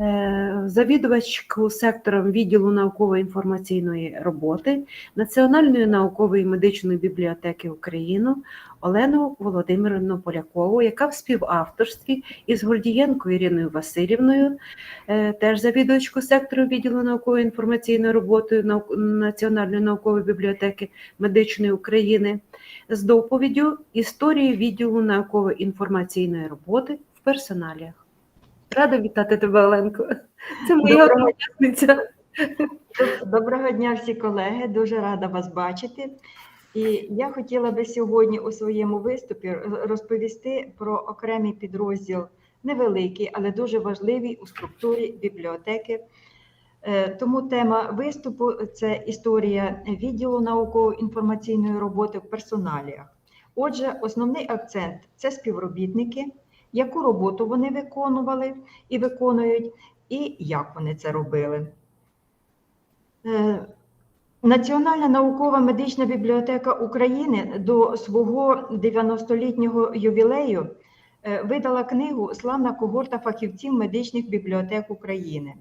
е, завідувачку сектором відділу науково-інформаційної роботи Національної наукової медичної бібліотеки України Олену Володимирівну Полякову, яка в співавторстві із Гордієнко Іриною Васильівною, е, теж завідувачку сектору відділу науково-інформаційної роботи Національної наукової бібліотеки медичної України з доповіддю історії відділу науково-інформаційної роботи в персоналіях. Рада вітати тебе, Оленко. Це моя однокласниця. Доброго дня, всі колеги. Дуже рада вас бачити. І я хотіла би сьогодні у своєму виступі розповісти про окремий підрозділ, невеликий, але дуже важливий у структурі бібліотеки. Е, Тому тема виступу це історія відділу науково-інформаційної роботи в персоналіях. Отже, основний акцент це співробітники, яку роботу вони виконували і виконують, і як вони це робили. Е, Національна наукова медична бібліотека України до свого 90-літнього ювілею е, видала книгу Славна когорта фахівців медичних бібліотек України,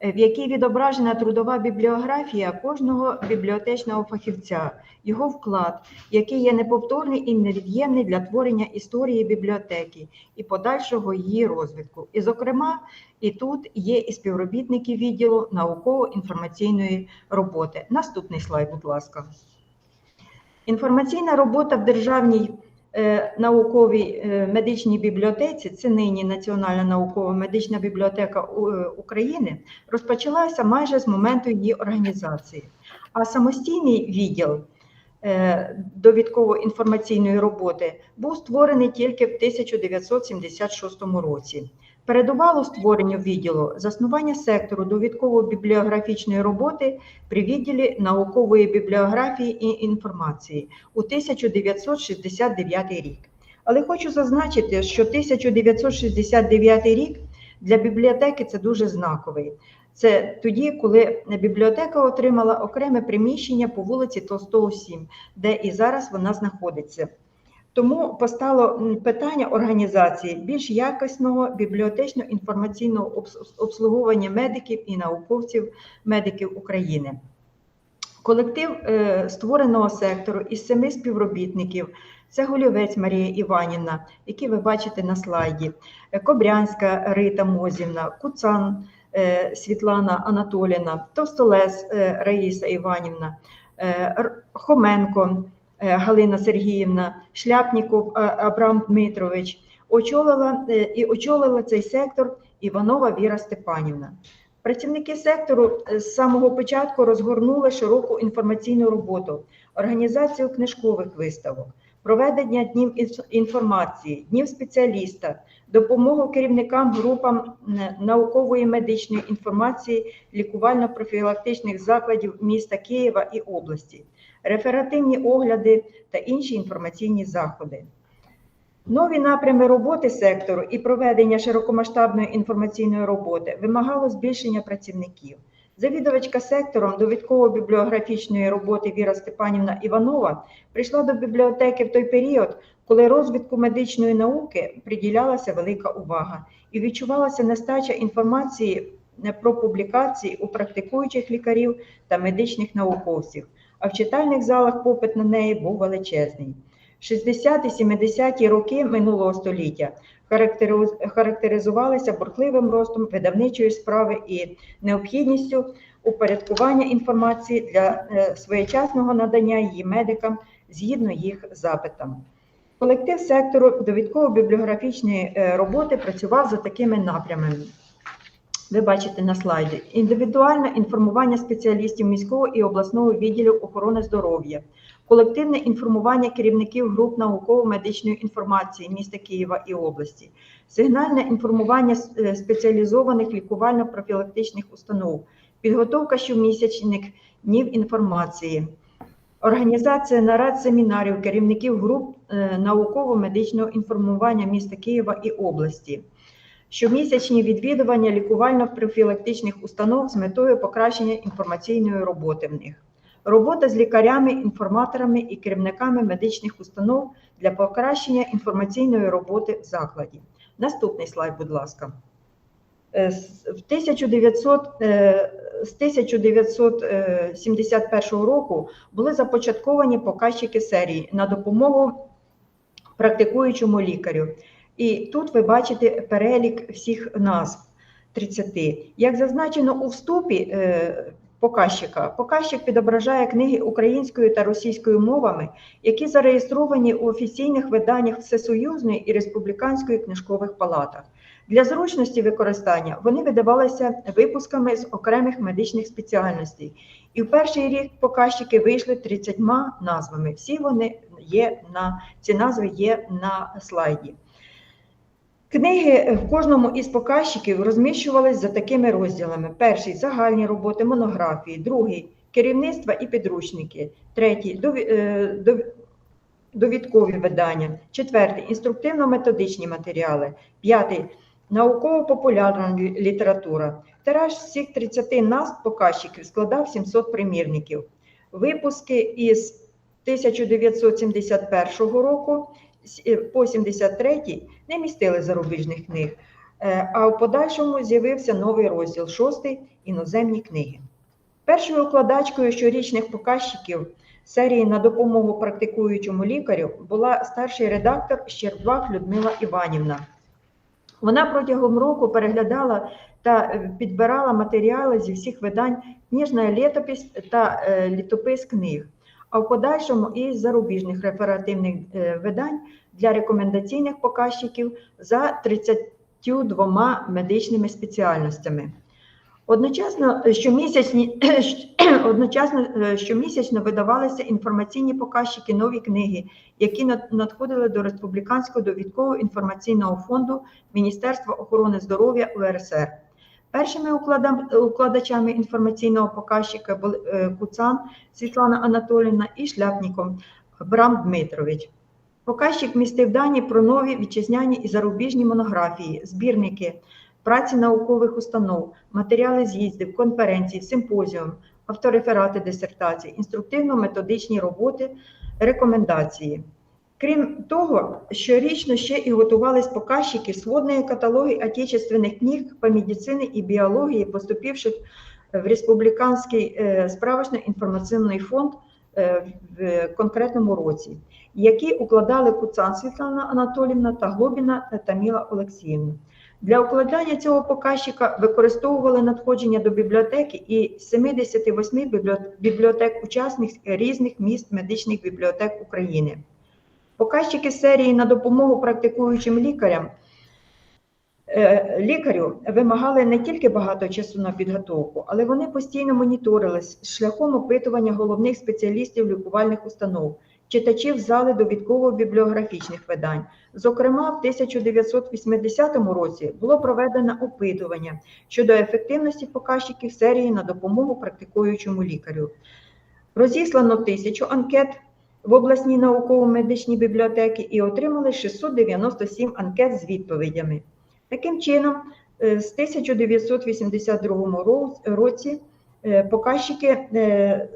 в якій відображена трудова бібліографія кожного бібліотечного фахівця, його вклад, який є неповторний і невід'ємний для творення історії бібліотеки і подальшого її розвитку. І, зокрема, і тут є і співробітники відділу науково-інформаційної роботи. Наступний слайд, будь ласка. Інформаційна робота в державній е, науковій е, медичній бібліотеці, це нині Національна наукова медична бібліотека е, України, розпочалася майже з моменту її організації. А самостійний відділ е, довідково-інформаційної роботи був створений тільки в 1976 році. Передувало створенню відділу заснування сектору довідково-бібліографічної роботи при відділі наукової бібліографії і інформації у 1969 рік. Але хочу зазначити, що 1969 рік для бібліотеки це дуже знаковий. Це тоді, коли бібліотека отримала окреме приміщення по вулиці Толстого 7, де і зараз вона знаходиться. Тому постало питання організації більш якісного бібліотечно-інформаційного обслуговування медиків і науковців медиків України. Колектив е, створеного сектору із семи співробітників. Це Голівець Марія Іванівна, які ви бачите на слайді, е, Кобрянська Рита Мозівна, Куцан е, Світлана Анатоліна, Товстолес Раїса Іванівна, Хоменко Галина Сергіївна, Шляпніков Абрам Дмитрович, очолила е, і очолила цей сектор Іванова Віра Степанівна. Працівники сектору е, з самого початку розгорнули широку інформаційну роботу, організацію книжкових виставок, проведення днів інформації, днів спеціаліста, допомогу керівникам групам е, наукової медичної інформації лікувально-профілактичних закладів міста Києва і області, реферативні огляди та інші інформаційні заходи. Нові напрями роботи сектору і проведення широкомасштабної інформаційної роботи вимагало збільшення працівників. Завідувачка сектором довідково-бібліографічної роботи Віра Степанівна Іванова прийшла до бібліотеки в той період, коли розвитку медичної науки приділялася велика увага і відчувалася нестача інформації е, про публікації у практикуючих лікарів та медичних науковців. А в читальних залах попит на неї був величезний. 60-70-ті роки минулого століття характеризувалися бурхливим ростом видавничої справи і необхідністю упорядкування інформації для е, своєчасного надання її медикам згідно їх запитам. Колектив сектору довідково-бібліографічної е, роботи працював за такими напрямами. Ви бачите на слайді: індивідуальне інформування спеціалістів міського і обласного відділів охорони здоров'я, колективне інформування керівників груп науково-медичної інформації міста Києва і області, сигнальне інформування е, спеціалізованих лікувально-профілактичних установ, підготовка щомісячних днів інформації, організація нарад семінарів керівників груп е, науково-медичного інформування міста Києва і області. Щомісячні відвідування лікувально-профілактичних установ з метою покращення інформаційної роботи в них. Робота з лікарями, інформаторами і керівниками медичних установ для покращення інформаційної роботи в закладі. Наступний слайд, будь ласка. Е, В 1900, е, з 1971 року були започатковані показчики серії на допомогу практикуючому лікарю. І тут ви бачите перелік всіх назв 30. Як зазначено у вступі е, показчика, показчик відображає книги українською та російською мовами, які зареєстровані у офіційних виданнях Всесоюзної і республіканської книжкових палатах. Для зручності використання вони видавалися випусками з окремих медичних спеціальностей. І в перший рік показчики вийшли 30 назвами. Всі вони є на ці назви є на слайді. Книги в кожному із показчиків розміщувались за такими розділами: перший загальні роботи, монографії, другий керівництва і підручники, третій е, дов- довідкові видання, четвертий інструктивно-методичні матеріали, п'ятий науково-популярна література. Тираж всіх 30 назв показчиків складав 700 примірників. Випуски із 1971 року е, по 73 не містили зарубіжних книг, Е, а в подальшому з'явився новий розділ шостий іноземні книги. Першою укладачкою щорічних показчиків серії на допомогу практикуючому лікарю була старший редактор Щербак Людмила Іванівна. Вона протягом року переглядала та е, підбирала матеріали зі всіх видань книжна літопись та е, літопис книг, а в подальшому і зарубіжних реферативних е, видань для рекомендаційних показчиків за 32 медичними спеціальностями. Одночасно е, щомісячні, одночасно е, щомісячно видавалися інформаційні показчики нові книги, які надходили до Республіканського довідкового інформаційного фонду Міністерства охорони здоров'я УРСР. Першими укладачами інформаційного показчика були е, Куцан Світлана Анатолівна і Шляпніком Брам Дмитрович. Показчик містив дані про нові вітчизняні і зарубіжні монографії, збірники, праці наукових установ, матеріали з'їздів, конференцій, симпозіум, автореферати дисертацій, інструктивно-методичні роботи, рекомендації. Крім того, щорічно ще і готувались показчики сводної каталоги отечественних книг по медицині і біології, поступивших в Республіканський е, справочно-інформаційний фонд е, в конкретному році, які укладали Куцан Світлана Анатолівна та Глобіна Таміла Олексіївна. Для укладання цього показчика використовували надходження до бібліотеки і 78 бібліот- бібліотек учасниць різних міст медичних бібліотек України. Показчики серії на допомогу практикуючим лікарям е, лікарю вимагали не тільки багато часу на підготовку, але вони постійно моніторились шляхом опитування головних спеціалістів лікувальних установ, читачів зали довідково-бібліографічних видань. Зокрема, в 1980 році було проведено опитування щодо ефективності показчиків серії на допомогу практикуючому лікарю. Розіслано тисячу анкет в обласній науково-медичній бібліотеки і отримали 697 анкет з відповідями. Таким чином, е, з 1982 році е, показчики, е,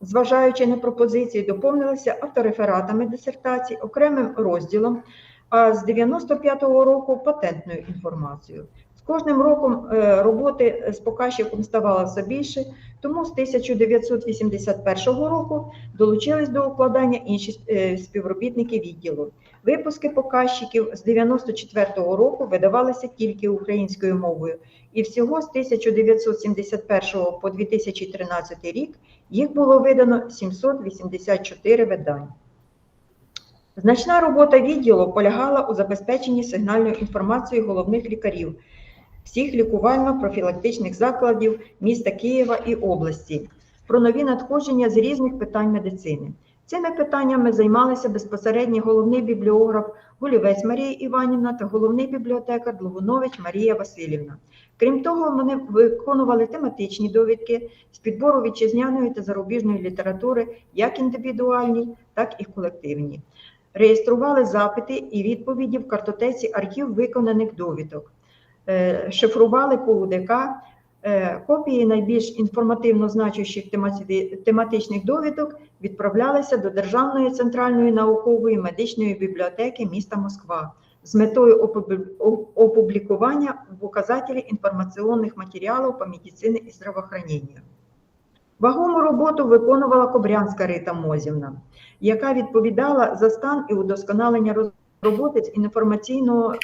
зважаючи на пропозиції, доповнилися авторефератами дисертацій, окремим розділом, а з 95-го року патентною інформацією. Кожним роком е, роботи з показчиком ставало все більше, тому з 1981 року долучились до укладання інші е, співробітники відділу. Випуски показчиків з 94-го року видавалися тільки українською мовою, і всього з 1971 по 2013 рік їх було видано 784 видань. Значна робота відділу полягала у забезпеченні сигнальною інформацією головних лікарів всіх лікувально-профілактичних закладів міста Києва і області про нові надходження з різних питань медицини. Цими питаннями займалися безпосередньо головний бібліограф Гулівець Марія Іванівна та головний бібліотекар Длугунович Марія Васильівна. Крім того, вони виконували тематичні довідки з підбору вітчизняної та зарубіжної літератури, як індивідуальні, так і колективні. Реєстрували запити і відповіді в картотеці архів виконаних довідок, шифрували по УДК, Е, Копії найбільш інформативно значущих тематичних довідок відправлялися до Державної центральної наукової медичної бібліотеки міста Москва з метою опублікування в указателі інформаційних матеріалів по медицині і здравоохраненню. Вагому роботу виконувала Кобрянська Рита Мозівна, яка відповідала за стан і удосконалення роз- роботи з інформаційного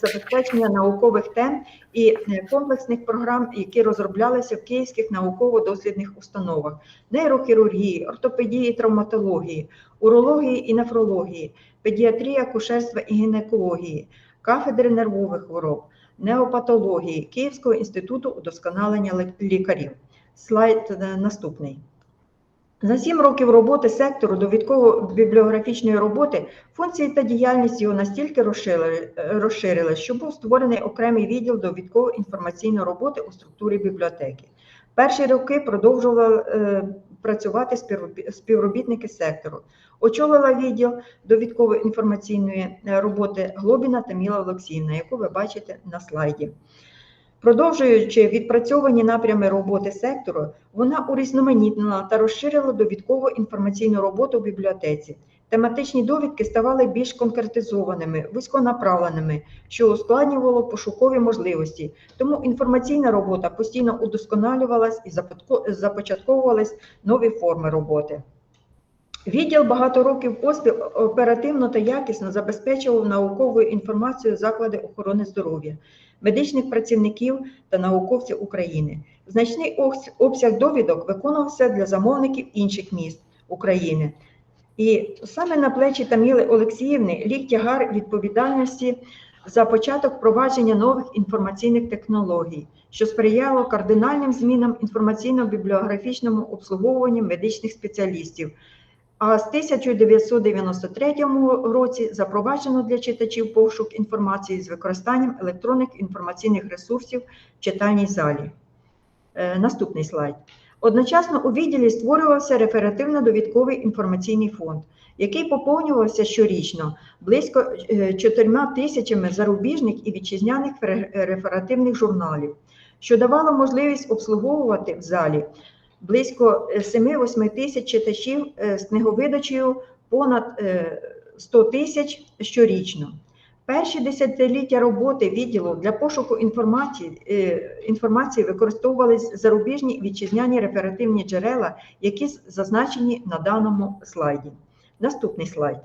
забезпечення наукових тем і е, комплексних програм, які розроблялися в київських науково-дослідних установах нейрохірургії, ортопедії, травматології, урології і нефрології, педіатрії, акушерства і гінекології, кафедри нервових хвороб, неопатології Київського інституту удосконалення лікарів. Слайд е, наступний. За сім років роботи сектору довідково-бібліографічної роботи функції та діяльність його настільки розширили, розширили, що був створений окремий відділ довідково-інформаційної роботи у структурі бібліотеки. Перші роки продовжували е, працювати співробі- співробітники сектору. Очолила відділ довідково-інформаційної е, роботи Глобіна Таміла Олексіївна, яку ви бачите на слайді. Продовжуючи відпрацьовані напрями роботи сектору, вона урізноманітнила та розширила довідково інформаційну роботу в бібліотеці. Тематичні довідки ставали більш конкретизованими, вузьконаправленими, що ускладнювало пошукові можливості. Тому інформаційна робота постійно удосконалювалась і започатковувались нові форми роботи. Відділ багато років поспіль оперативно та якісно забезпечував науковою інформацією заклади охорони здоров'я, медичних працівників та науковців України. Значний обсяг довідок виконувався для замовників інших міст України. І саме на плечі Таміли Олексіївни ліг тягар відповідальності за початок впровадження нових інформаційних технологій, що сприяло кардинальним змінам інформаційно-бібліографічному обслуговуванню медичних спеціалістів. А з 1993 році запроваджено для читачів пошук інформації з використанням електронних інформаційних ресурсів в читальній залі. Е, Наступний слайд. Одночасно у відділі створювався реферативно-довідковий інформаційний фонд, який поповнювався щорічно близько е, 4 тисячами зарубіжних і вітчизняних реферативних журналів, що давало можливість обслуговувати в залі близько 7-8 тисяч читачів е, з книговидачею понад е, 100 тисяч щорічно. Перші десятиліття роботи відділу для пошуку інформації, е, інформації використовувались зарубіжні вітчизняні реферативні джерела, які зазначені на даному слайді. Наступний слайд.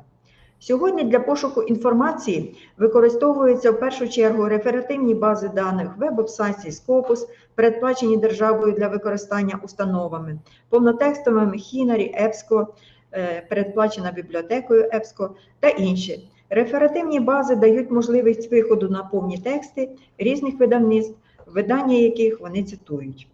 Сьогодні для пошуку інформації використовуються в першу чергу реферативні бази даних, веб-сайті Scopus, передплачені державою для використання установами, повнотекстовими Хінарі, EBSCO, е, передплачена бібліотекою EBSCO та інші. Реферативні бази дають можливість виходу на повні тексти різних видавництв, видання яких вони цитують.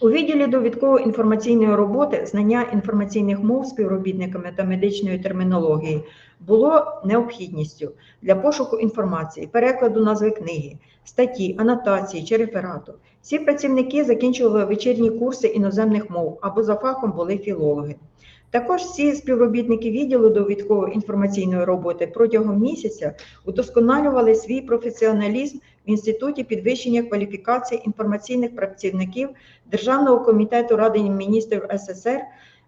У відділі довідково-інформаційної роботи знання інформаційних мов співробітниками та медичної термінології було необхідністю для пошуку інформації, перекладу назви книги, статті, анотації чи реферату. Всі працівники закінчували вечірні курси іноземних мов або за фахом були філологи. Також всі співробітники відділу довідково-інформаційної роботи протягом місяця удосконалювали свій професіоналізм в інституті підвищення кваліфікації інформаційних працівників Державного комітету Ради міністрів СССР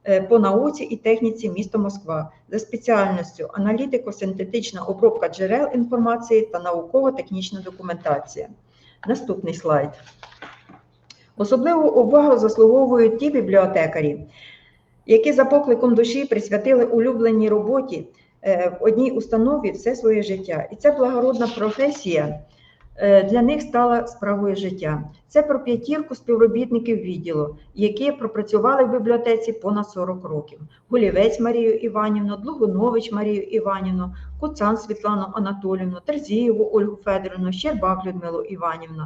е, по науці і техніці міста Москва за спеціальністю аналітико-синтетична обробка джерел інформації та науково-технічна документація. Наступний слайд. Особливу увагу заслуговують ті бібліотекарі, які за покликом душі присвятили улюбленій роботі е, в одній установі все своє життя. І ця благородна професія для них стала справою життя. Це про п'ятірку співробітників відділу, які пропрацювали в бібліотеці понад 40 років. Гулівець Марію Іванівну, Длугунович Марію Іванівну, Куцан Світлану Анатолівну, Терзієву Ольгу Федорівну, Щербак Людмилу Іванівну.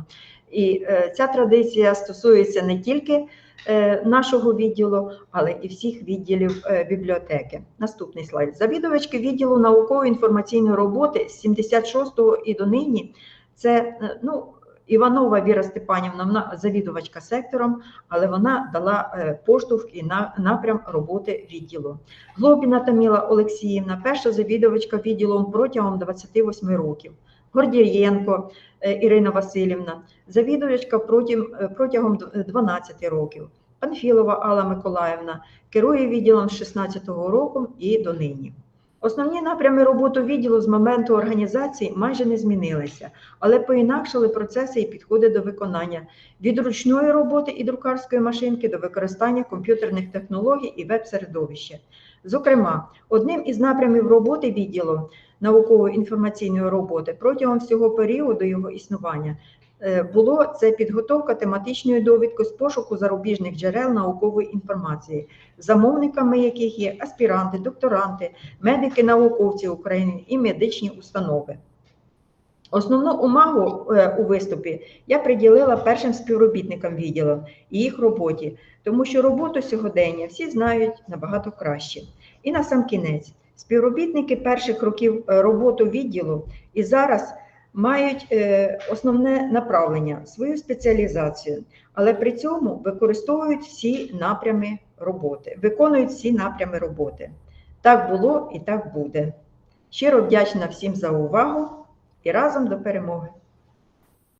І е, ця традиція стосується не тільки е, нашого відділу, але і всіх відділів е, бібліотеки. Наступний слайд. Завідувачки відділу наукової інформаційної роботи з 76-го і до нині це е, ну, Іванова Віра Степанівна, вона завідувачка сектором, але вона дала е, поштовх і на напрям роботи відділу. Глобіна Таміла Олексіївна, перша завідувачка відділом протягом 28 років. Гордієнко е, Ірина Васильівна, завідувачка протягом, е, 12 років. Панфілова Алла Миколаївна керує відділом з 16-го року і до нині. Основні напрями роботи відділу з моменту організації майже не змінилися, але поінакшили процеси і підходи до виконання від ручної роботи і друкарської машинки до використання комп'ютерних технологій і веб-середовища. Зокрема, одним із напрямів роботи відділу науково-інформаційної роботи протягом всього періоду його існування було це підготовка тематичної довідки з пошуку зарубіжних джерел наукової інформації, замовниками яких є аспіранти, докторанти, медики, науковці України і медичні установи. Основну увагу е, у виступі я приділила першим співробітникам відділу і їх роботі, тому що роботу сьогодення всі знають набагато краще. І на сам кінець, співробітники перших років е, роботи відділу і зараз мають е, основне направлення, свою спеціалізацію, але при цьому використовують всі напрями роботи, виконують всі напрями роботи. Так було і так буде. Щиро вдячна всім за увагу і разом до перемоги.